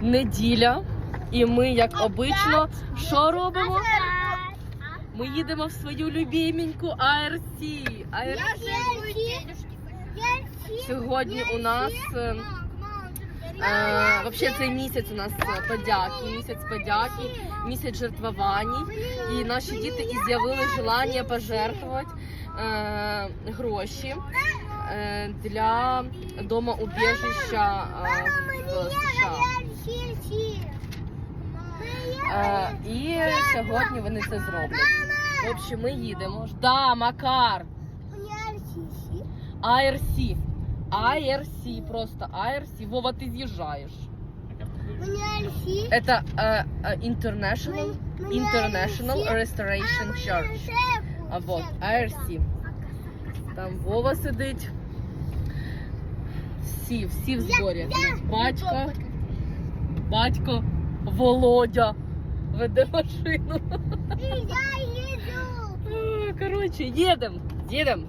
неділя, і ми, як обично, що робимо? Ми їдемо в свою любименьку ARC. ARC. Сьогодні у нас е, е, вообще цей місяць у нас подяки, місяць подяки, місяць жертвувань. І наші діти і з'явили желання пожертвувати е, гроші е, для домоубіжища е, в США. Е, і сьогодні вони це зроблять. В общем, ми їдемо. Да, Макар. ARC. ARC, просто ARC. Вова, ти з'їжджаєш. Это э, э, International, International Restoration Church. А вот, ARC. Там Вова сидить. Всі, всі в зборі. Батько, батько, Володя веде машину. А, Коротше, їдемо, їдемо.